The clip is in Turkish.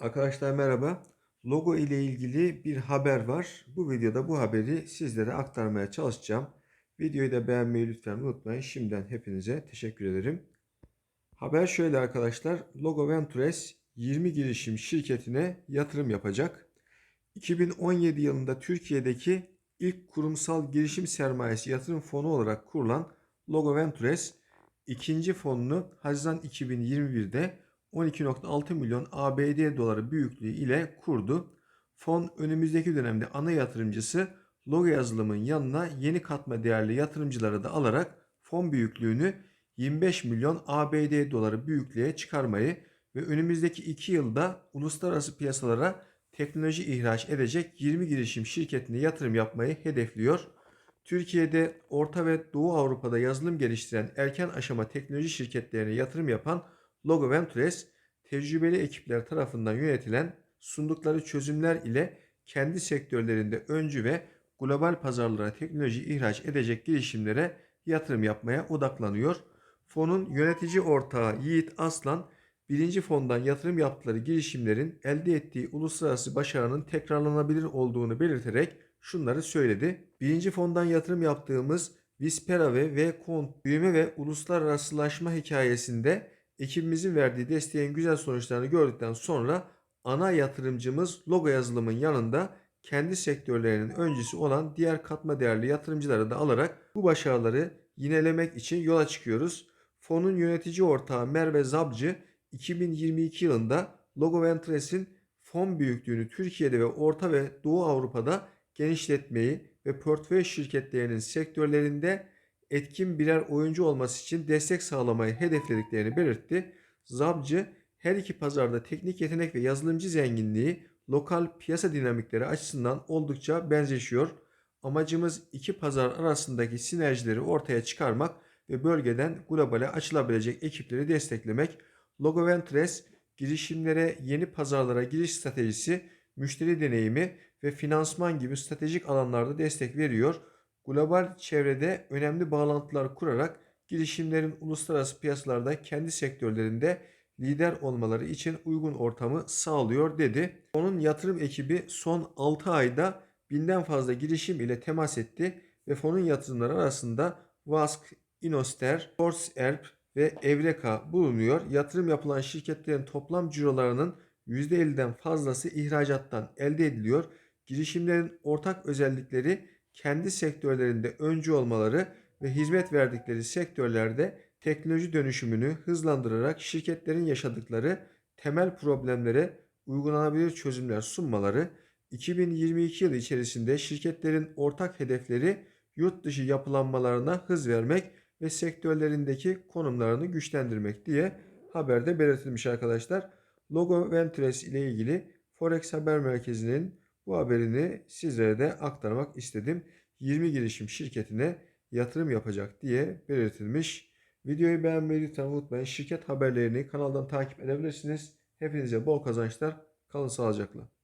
Arkadaşlar merhaba. Logo ile ilgili bir haber var. Bu videoda bu haberi sizlere aktarmaya çalışacağım. Videoyu da beğenmeyi lütfen unutmayın. Şimdiden hepinize teşekkür ederim. Haber şöyle arkadaşlar. Logo Ventures 20 girişim şirketine yatırım yapacak. 2017 yılında Türkiye'deki ilk kurumsal girişim sermayesi yatırım fonu olarak kurulan Logo Ventures ikinci fonunu Haziran 2021'de 12.6 milyon ABD doları büyüklüğü ile kurdu. Fon önümüzdeki dönemde ana yatırımcısı logo yazılımın yanına yeni katma değerli yatırımcıları da alarak fon büyüklüğünü 25 milyon ABD doları büyüklüğe çıkarmayı ve önümüzdeki 2 yılda uluslararası piyasalara teknoloji ihraç edecek 20 girişim şirketine yatırım yapmayı hedefliyor. Türkiye'de Orta ve Doğu Avrupa'da yazılım geliştiren erken aşama teknoloji şirketlerine yatırım yapan Logo Ventures, tecrübeli ekipler tarafından yönetilen sundukları çözümler ile kendi sektörlerinde öncü ve global pazarlara teknoloji ihraç edecek girişimlere yatırım yapmaya odaklanıyor. Fonun yönetici ortağı Yiğit Aslan, birinci fondan yatırım yaptıkları girişimlerin elde ettiği uluslararası başarının tekrarlanabilir olduğunu belirterek şunları söyledi. Birinci fondan yatırım yaptığımız Vispera ve V-Kont büyüme ve uluslararasılaşma hikayesinde ekibimizin verdiği desteğin güzel sonuçlarını gördükten sonra ana yatırımcımız logo yazılımın yanında kendi sektörlerinin öncüsü olan diğer katma değerli yatırımcıları da alarak bu başarıları yinelemek için yola çıkıyoruz. Fonun yönetici ortağı Merve Zabcı 2022 yılında Logo Ventures'in fon büyüklüğünü Türkiye'de ve Orta ve Doğu Avrupa'da genişletmeyi ve portföy şirketlerinin sektörlerinde etkin birer oyuncu olması için destek sağlamayı hedeflediklerini belirtti. Zabcı her iki pazarda teknik yetenek ve yazılımcı zenginliği lokal piyasa dinamikleri açısından oldukça benzeşiyor. Amacımız iki pazar arasındaki sinerjileri ortaya çıkarmak ve bölgeden globale açılabilecek ekipleri desteklemek. Logo Ventures girişimlere yeni pazarlara giriş stratejisi, müşteri deneyimi ve finansman gibi stratejik alanlarda destek veriyor global çevrede önemli bağlantılar kurarak girişimlerin uluslararası piyasalarda kendi sektörlerinde lider olmaları için uygun ortamı sağlıyor dedi. Onun yatırım ekibi son 6 ayda binden fazla girişim ile temas etti ve fonun yatırımları arasında Vask, Inoster, Force ve Evreka bulunuyor. Yatırım yapılan şirketlerin toplam cirolarının %50'den fazlası ihracattan elde ediliyor. Girişimlerin ortak özellikleri kendi sektörlerinde öncü olmaları ve hizmet verdikleri sektörlerde teknoloji dönüşümünü hızlandırarak şirketlerin yaşadıkları temel problemlere uygulanabilir çözümler sunmaları, 2022 yılı içerisinde şirketlerin ortak hedefleri yurt dışı yapılanmalarına hız vermek ve sektörlerindeki konumlarını güçlendirmek diye haberde belirtilmiş arkadaşlar. Logo Ventures ile ilgili Forex Haber Merkezi'nin bu haberini sizlere de aktarmak istedim. 20 girişim şirketine yatırım yapacak diye belirtilmiş. Videoyu beğenmeyi lütfen unutmayın. Şirket haberlerini kanaldan takip edebilirsiniz. Hepinize bol kazançlar. Kalın sağlıcakla.